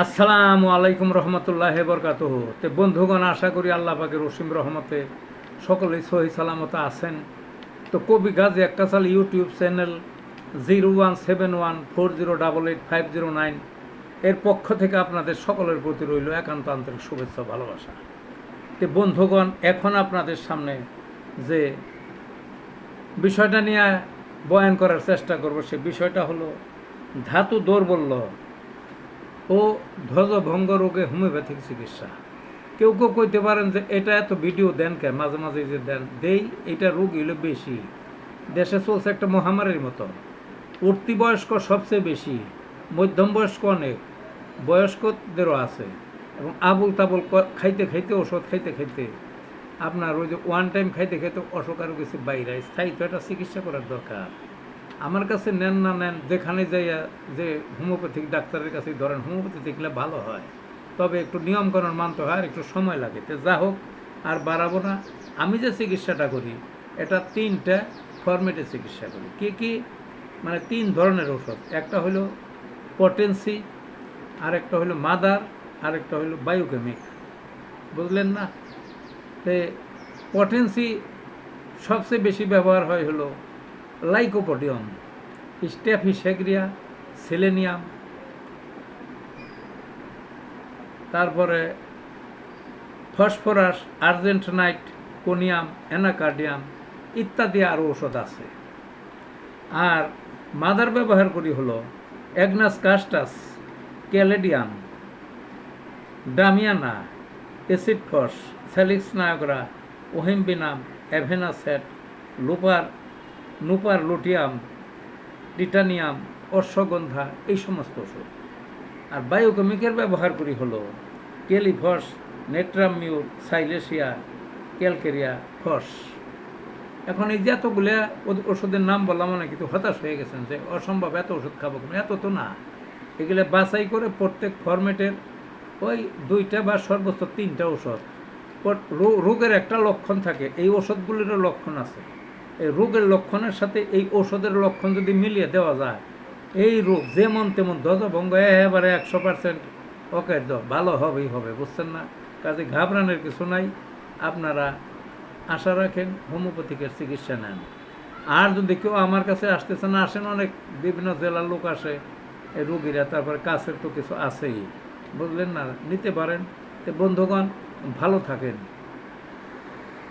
আসসালামু আলাইকুম রহমতুল্লাহ বরকাত তে বন্ধুগণ, আশা করি আল্লাহ পাকের রসিম রহমতে সকলে সহি সালামত আছেন। তো কবি Gazi এককাসাল YouTube channel zero one seven one four zero double eight five zero nine এর পক্ষ থেকে আপনাদের সকলের প্রতি রইল একান্ত আন্তরিক শুভেচ্ছা ভালোবাসা। তে বন্ধুগণ, এখন আপনাদের সামনে যে বিষয়টা নিয়ে বয়ান করার চেষ্টা করব, সে বিষয়টা হলো, ধাতু দৌর্বল্য। ও ধ্বজভঙ্গ রোগে হোমিওপ্যাথিক চিকিৎসা। কেউ কেউ কইতে পারেন যে এটা এত ভিডিও দেন কে মাঝে মাঝে যে দেন, দেই, এটা রোগ হইল বেশি। দেশে চলছে একটা মহামারীর মতো। উঠতি বয়স্ক সবচেয়ে বেশি, মধ্যম বয়স্ক অনেক, বয়স্কদেরও আছে। এবং আবুল তাবুল খাইতে খাইতে, ওষুধ খাইতে খাইতে আপনার ওই যে ওয়ান টাইম খাইতে খাইতে অসুখ আরও কিছু বাইরে। স্থায়ী তো একটা চিকিৎসা করার দরকার। আমার কাছে নেন না নেন, যেখানে যাইয়া যে হোমিওপ্যাথিক ডাক্তারের কাছে ধরেন হোমিওপ্যাথি দেখলে ভালো হয়। তবে একটু নিয়মকরণ মানতে হয় আর একটু সময় লাগে। তো যা হোক, আর বাড়াবো না। আমি যে চিকিৎসাটা করি, এটা তিনটা ফরম্যাটে চিকিৎসা করি। কি কি? মানে তিন ধরনের ওষুধ একটা হলো পটেন্সি আর একটা হলো মাদার আর একটা হলো বায়োকেমিক। বুঝলেন না? তে পটেন্সি সবচেয়ে বেশি ব্যবহার হয় হলো লাইকোপোডিয়াম, স্টেফিসেগ্রিয়া, সেলেনিয়াম, তারপরে ফসফরাস, আর্জেন্টনাইট, কোনিয়াম, অ্যানাকার্ডিয়াম ইত্যাদি আরও ওষুধ আছে। আর মাদার ব্যবহার করি হলো agnus castus, caladium, damiana, acid phos salix nigra yohimbinum, avena sativa, লুপার nuphar luteum, titanium, ashwagandha, এই সমস্ত ওষুধ। আর বায়োকেমিকের ব্যবহার করি হলো কেলিফস নেট্রামিউর সাইলেশিয়া ক্যালকেরিয়া, ফস। এখন এই যে এতগুলো ওষুধের নাম বললাম অনেক, কিন্তু হতাশ হয়ে গেছেন যে অসম্ভব, এত ওষুধ খাব কেন? এত তো না। এগুলো বাছাই করে প্রত্যেক ফরম্যাটের ওই দুইটা বা সর্বোচ্চ তিনটা ওষুধ। রোগের একটা লক্ষণ থাকে, এই ওষুধগুলিরও লক্ষণ আছে। রোগের লক্ষণের সাথে এই ওষুধের লক্ষণ যদি মিলিয়ে দেওয়া যায়, এই রোগ যেমন তেমন ধ্বজভঙ্গ এবারে একশো পার্সেন্ট ওকে ভালো হবেই হবে, বুঝছেন না? কাজে ঘাবড়ানোর কিছু নাই। আপনারা আশা রাখেন, হোমিওপ্যাথিকের চিকিৎসা নেন। আর যদি কেউ আমার কাছে আসতেছে না, আসেন অনেক বিভিন্ন জেলার লোক আসে, এই রুগীরা, তারপরে কাছের তো কিছু আছেই। বুঝলেন না? নিতে পারেন। তো বন্ধুগণ, ভালো থাকেন।